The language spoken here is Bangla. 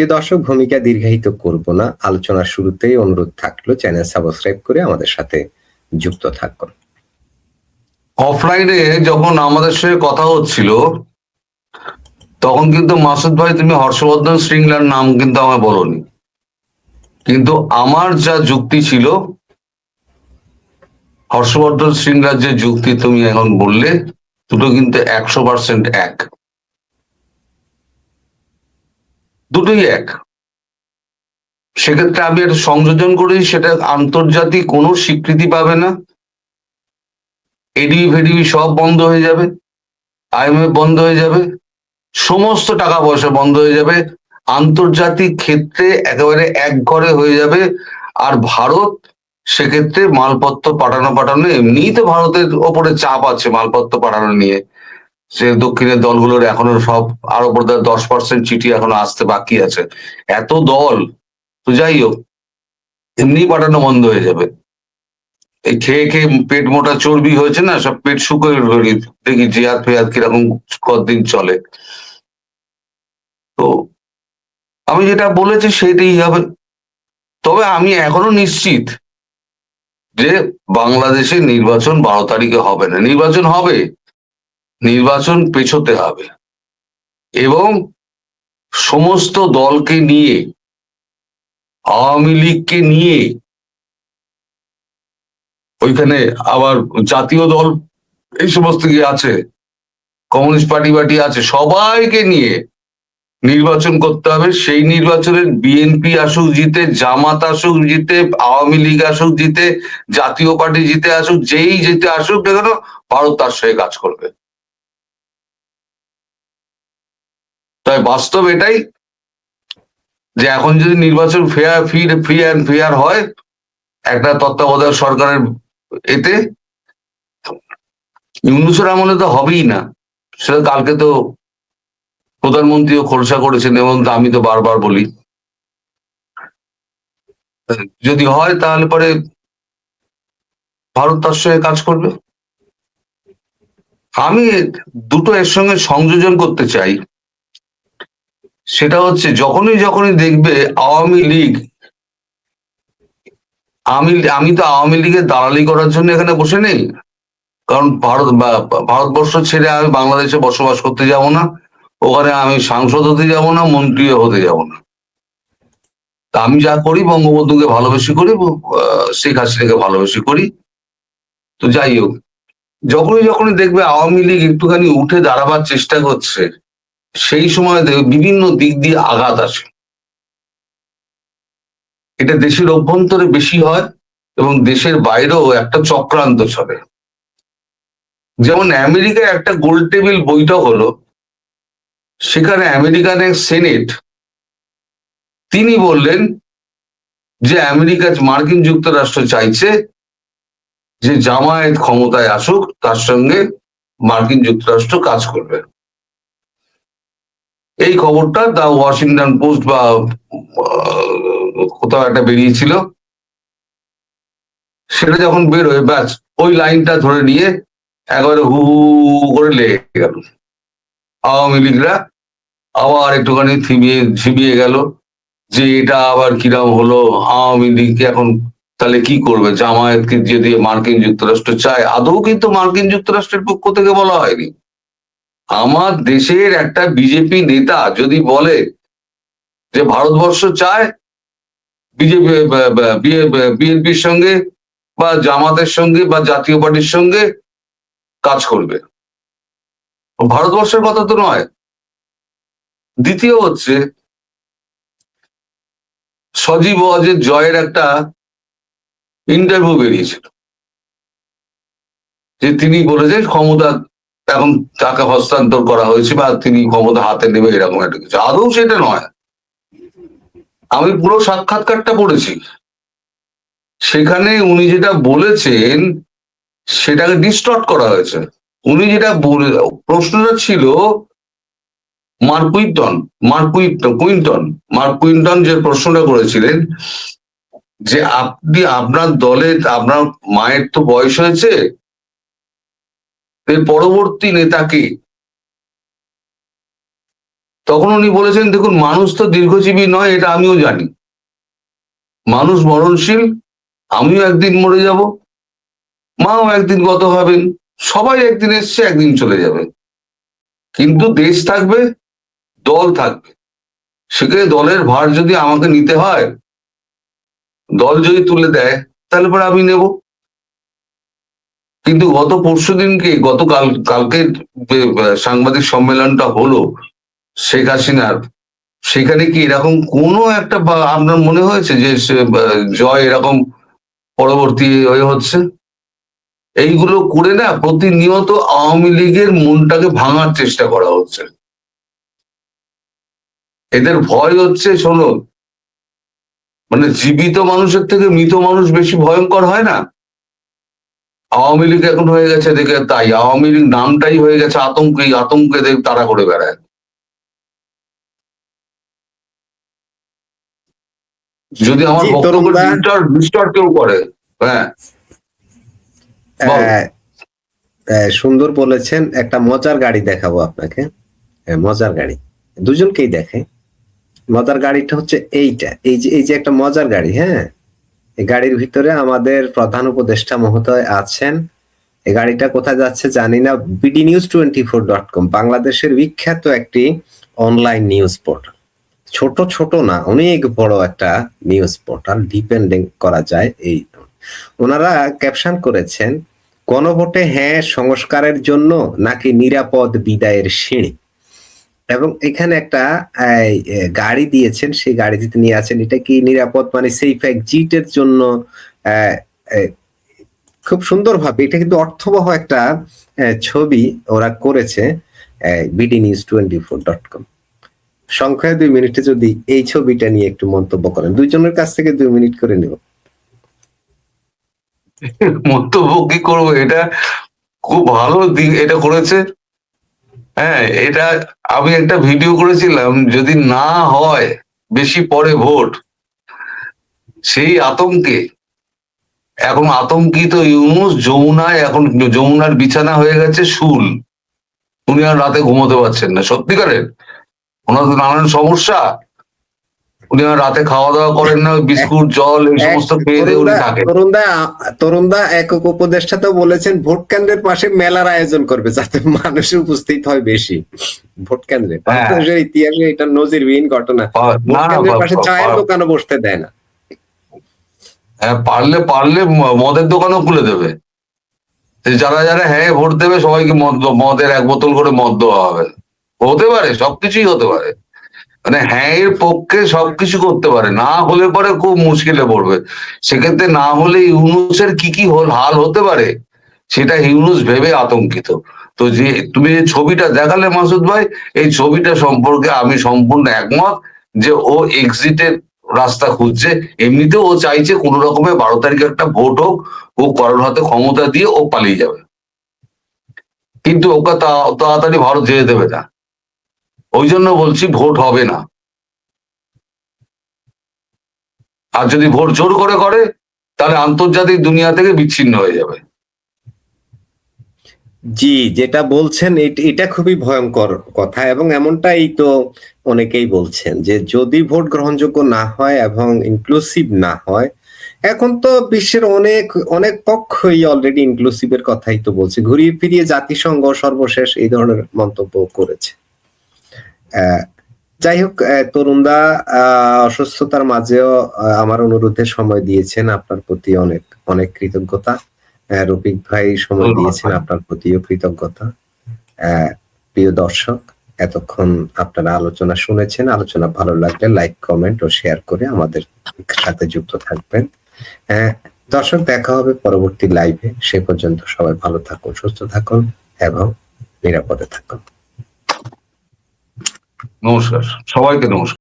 প্রিয় দর্শক, ভূমিকা দীর্ঘায়িত করব না। আলোচনার শুরুতেই অনুরোধ থাকল, চ্যানেল সাবস্ক্রাইব করে আমাদের সাথে যুক্ত থাকুন। অফলাইনে যখন আমাদের সঙ্গে কথা হচ্ছিল, তখন কিন্তু মাসুদ ভাই, তুমি হর্ষবর্ধন শৃঙ্গলার নাম কিন্তু আমায় বলনি। কিন্তু আমার যা যুক্তি ছিল, হর্ষবর্ধন শৃঙ্গলার যে যুক্তি তুমি এখন বললে, দুটো কিন্তু একশো পার্সেন্ট এক। দুটোই এক। সেক্ষেত্রে আমি একটা সংযোজন করি, সেটা আন্তর্জাতিক কোনো স্বীকৃতি পাবে না। এডিবি ফেডিবি সব বন্ধ হয়ে যাবে আইএমএফ বন্ধ হয়ে যাবে, সমস্ত টাকা পয়সা বন্ধ হয়ে যাবে, আন্তর্জাতিক ক্ষেত্রে একেবারে এক ঘরে হয়ে যাবে, আর ভারত সেক্ষেত্রে মালপত্র পাঠানো পাঠানো এমনিই তো ভারতের ওপরে চাপ আছে মালপত্র পাঠানো নিয়ে। সে দক্ষিণের দলগুলোর এখনও সব আরও বোধহয় দশ পার্সেন্ট চিঠি এখনও আসতে বাকি আছে। এত দল, তো যাই হোক, এমনি পাঠানো বন্ধ হয়ে যাবে। এই খেয়ে খেয়ে পেট মোটা চর্বি হয়েছে না, সব পেট শুকিয়ে। দেখি জিয়াদ ফেয়াদ কীরকম কতদিন চলে। তো আমি যেটা বলেছি সেটাই হবে। তবে আমি এখনও নিশ্চিত যে বাংলাদেশে নির্বাচন বারো তারিখে হবে না। নির্বাচন হবে। নির্বাচন পেছোতে হবে। এবং সমস্ত দলকে নিয়ে, আওয়ামী লীগকে নিয়ে, ওইখানে আবার জাতীয় দল এই সমস্ত কি আছে, কমিউনিস্ট পার্টি পার্টি আছে, সবাইকে নিয়ে নির্বাচন করতে হবে। সেই নির্বাচনে বিএনপি আসুক জিতে, জামাত আসুক জিতে, আওয়ামী লীগ আসুক জিতে, জাতীয় পার্টি জিতে আসুক, যেই জিতে আসুক কেন, ভারত তার সঙ্গে কাজ করবে। তাই বাস্তব এটাই যে এখন যদি নির্বাচন fair free free and fair হয়, একটা তত্ত্বাবধায়ক সরকারের এতে, ইউনুসের আমলে তো হবেই না। সেটা কালকে তো প্রধানমন্ত্রীও খোলসা করেছেন এবং আমি তো বারবার বলি। যদি হয় তাহলে পরে ভারত তার সঙ্গে কাজ করবে। আমি দুটো এর সঙ্গে সংযোজন করতে চাই। সেটা হচ্ছে যখনই যখনই দেখবে আওয়ামী লীগ, আমি আমি তো আওয়ামী লীগের দালালি করার জন্য এখানে বসে নেই। কারণ ভারত ভারতবর্ষ ছেড়ে আমি বাংলাদেশে বসবাস করতে যাব না। ওখানে আমি সাংসদ হতে যাব না, মন্ত্রীও হতে যাব না। তা আমি যা করি, বঙ্গবন্ধুকে ভালোবেসে করি শেখ হাসিনাকে ভালোবেসে করি। তো যাই হোক, যখনই যখনই দেখবে আওয়ামী লীগ একটুখানি উঠে দাঁড়াবার চেষ্টা করছে সেই সময় বিভিন্ন দিক দিয়ে আঘাত আসে। এটা দেশের অভ্যন্তরে বেশি হয় এবং দেশের বাইরেও একটা চক্রান্ত চলে যেমন আমেরিকায় একটা গোল টেবিল বৈঠক হলো, সেখানে আমেরিকান এক সেনেট, তিনি বললেন যে আমেরিকা মার্কিন যুক্তরাষ্ট্র চাইছে যে জামায়াত ক্ষমতায় আসুক, তার সঙ্গে মার্কিন যুক্তরাষ্ট্র কাজ করবে। এই খবরটা দা ওয়াশিংটন পোস্ট বা কোথাও একটা বেরিয়েছিল। সেটা যখন বেরোয়, ব্যাস, ওই লাইনটা ধরে নিয়ে একবারে হু করে লেগে গেল। আওয়ামী লীগরা আবার একটুখানি থিমিয়ে ঝিমিয়ে গেল যে এটা আবার কিরম হলো, আওয়ামী লীগ এখন তাহলে কি করবে? জামায়াতকে যদি মার্কিন যুক্তরাষ্ট্র চায়, আদৌ কিন্তু মার্কিন যুক্তরাষ্ট্রের পক্ষ থেকে বলা হয়নি। আমার দেশের একটা বিজেপি নেতা যদি বলে যে ভারতবর্ষ চায় বিজেপি বিএনপির সঙ্গে বা জামাতের সঙ্গে বা জাতীয় পার্টির সঙ্গে কাজ করবে। ভারতবর্ষের কথা তো নয়। দ্বিতীয় হচ্ছে, সজীব ওয়াজের জয়ের একটা ইন্টারভিউ বেরিয়েছিল। যে তিনি বলেছেন ক্ষমতা এখন তাকে হস্তান্তর করা হয়েছে বা তিনি ক্ষমতা হাতে নেবে এরকম একটা কিছু। আদৌ সেটা নয়। আমি পুরো সাক্ষাৎকারটা পড়েছি। সেখানে উনি যেটা বলেছেন, সেটাকে ডিস্টর্ট করা হয়েছে। উনি যেটা বলে, প্রশ্নটা ছিল Mark Quinton Quinton Quinton Mark Quinton যে প্রশ্নটা করেছিলেন, যে আপনি আপনার দলে, আপনার মায়ের তো বয়স হয়েছে পরবর্তী নেতাকে। তখন উনি বলেছেন, দেখুন, মানুষ তো দীর্ঘজীবী নয়, এটা আমিও জানি। মানুষ মরণশীল, আমিও একদিন মরে যাব, মাও একদিন গত হবেন, সবাই একদিন এসছে, একদিন চলে যাবে। কিন্তু দেশ থাকবে, দল থাকবে। সেখানে দলের ভার যদি আমাকে নিতে হয়, দল যদি তুলে দেয়, তাহলে পরে আমি নেব। কিন্তু গত পরশু দিনকে গতকাল, কালকে সাংবাদিক সম্মেলনটা হলো শেখ হাসিনার, সেখানে কি এরকম কোনো একটা আপনার মনে হয়েছে যে জয় এরকম পরবর্তী হয়ে হচ্ছে? এইগুলো করে না প্রতিনিয়ত আওয়ামী লীগের মনটাকে ভাঙার চেষ্টা করা হচ্ছে। এদের ভয় হচ্ছে, শোনো মানে জীবিত মানুষের থেকে মৃত মানুষ বেশি ভয়ঙ্কর হয় না? আওয়ামী লীগ এখন হয়ে গেছে দেখে তাই আওয়ামী লীগ নামটাই হয়ে গেছে আতঙ্ক আতঙ্কে তারা করে বেড়ায়। যদি আমার বক্তব্য কেউ করে হ্যাঁ। সুন্দর বলেছেন একটা মজার গাড়ি দেখাবো আপনাকে। মজার গাড়ি। দুজনকেই দেখে। মজার গাড়িটা হচ্ছে এইটা এই যে এই যে একটা মজার গাড়ি হ্যাঁ? গাড়ির ভিতরে আমাদের প্রধান উপদেষ্টা মহোদয় আছেন। এই গাড়িটা কোথায় যাচ্ছে জানি না। BD news twenty four dot com বাংলাদেশের বিখ্যাত একটি অনলাইন নিউজ পোর্টাল ছোট ছোট না, অনেক বড় একটা নিউজ পোর্টাল ডিপেন্ডিং করা যায় এই। ওনারা ক্যাপশন করেছেন, গণভোটে হ্যাঁ সংস্কারের জন্য নাকি নিরাপদ বিদায়ের সিঁড়ি? এবং এখানে একটা গাড়ি দিয়েছেন সেই গাড়ি গাড়িতে নিয়ে আছেন। এটা কি নিরাপদ মানে সেফ এক্সিটের জন্য আহ, এ, খুব সুন্দরভাবে এটা কিন্তু অর্থবহ একটা ছবি ওরা করেছে BD news twenty four dot com সংখ্যায় দুই মিনিটে যদি এই ছবিটা নিয়ে একটু মন্তব্য করেন। দুইজনের কাছ থেকে দুই মিনিট করে নেব। মন্তব্য কি করব? এটা খুব ভালো দিক এটা করেছে। হ্যাঁ এটা আমি একটা ভিডিও করেছিলাম, যদি না হয় বেশি পরে ভোট, সেই আতঙ্কে। এখন আতঙ্কিত ইউনুস, যমুনায় এখন যমুনার বিছানা হয়ে গেছে শুল। উনি আর রাতে ঘুমোতে পারছেন না। সত্যিকারের, ওনার তো নানান সমস্যা। উনি রাতে খাওয়া দাওয়া করেন না বিস্কুট জল এই সমস্ত খেয়ে দিয়ে উনি থাকেন। তরুণদা তরুণদা একক উপদেষ্টা তো বলেছেন ভোট কেন্দ্রের পাশে মেলার আয়োজন করবে যাতে মানুষ উপস্থিত হয় বেশি। ভোট কেন্দ্রে হ্যাঁ। বাংলাদেশের ইতিহাসে এটা নজিরবিহীন ঘটনা। ভোট কেন্দ্রের পাশে চায়ের দোকানও বসতে দেয় না। হ্যাঁ পারলে পারলে মদের দোকানও খুলে দেবে। যারা যারা হ্যাঁ ভোট দেবে সবাইকে মদ মদের এক বোতল করে মদ দেওয়া হবে। হতে পারে সবকিছুই হতে পারে। মানে হ্যাঁ এর পক্ষে সবকিছু করতে পারে, না হলে পরে খুব মুশকিলে পড়বে। সেক্ষেত্রে না হলে ইউনুসের কি কি হাল হতে পারে, সেটা ইউনুস ভেবে আতঙ্কিত। তো যে, তুমি যে ছবিটা দেখালে মাসুদ ভাই, এই ছবিটা সম্পর্কে আমি সম্পূর্ণ একমত যে ও এক্সিটের রাস্তা খুঁজছে। এমনিতেও ও চাইছে কোন রকমের বারো তারিখে একটা ভোট হোক, ও কারোর হাতে ক্ষমতা দিয়ে ও পালিয়ে যাবে। কিন্তু ওকে তাড়াতাড়ি ভারত যেতে দেবে না। ওই জন্য বলছি ভোট হবে না। আর যদি ভোট জোর করে করে, তাহলে আন্তর্জাতিক দুনিয়া থেকে বিচ্ছিন্ন হয়ে যাবে। জি, যেটা বলছেন, এট- খুবই ভয়ঙ্কর কথা এবং এমনটাই তো অনেকেই বলছেন যে যদি ভোট গ্রহণযোগ্য না হয় এবং ইনক্লুসিভ না হয়, এখন তো বিশ্বের অনেক অনেক পক্ষই অলরেডি ইনক্লুসিভের কথাই তো বলছে। ঘুরিয়ে ফিরিয়ে জাতিসংঘ সর্বশেষ এই ধরনের মন্তব্য করেছে। যাই হোক তরুণদা আহ, অসুস্থতার মাঝেও আমার অনুরোধে সময় দিয়েছেন আপনার প্রতি অনেক অনেক কৃতজ্ঞতা। রফিক ভাই সময় দিয়েছেন আপনার প্রতিও কৃতজ্ঞতা। প্রিয় দর্শক এতক্ষণ আপনারা আলোচনা শুনেছেন। আলোচনা ভালো লাগলে লাইক কমেন্ট ও শেয়ার করে আমাদের সাথে যুক্ত থাকবেন। দর্শক দেখা হবে পরবর্তী লাইভে। সে পর্যন্ত সবাই ভালো থাকুন সুস্থ থাকুন এবং নিরাপদে থাকুন। নমস্কার সবাইকে নমস্কার।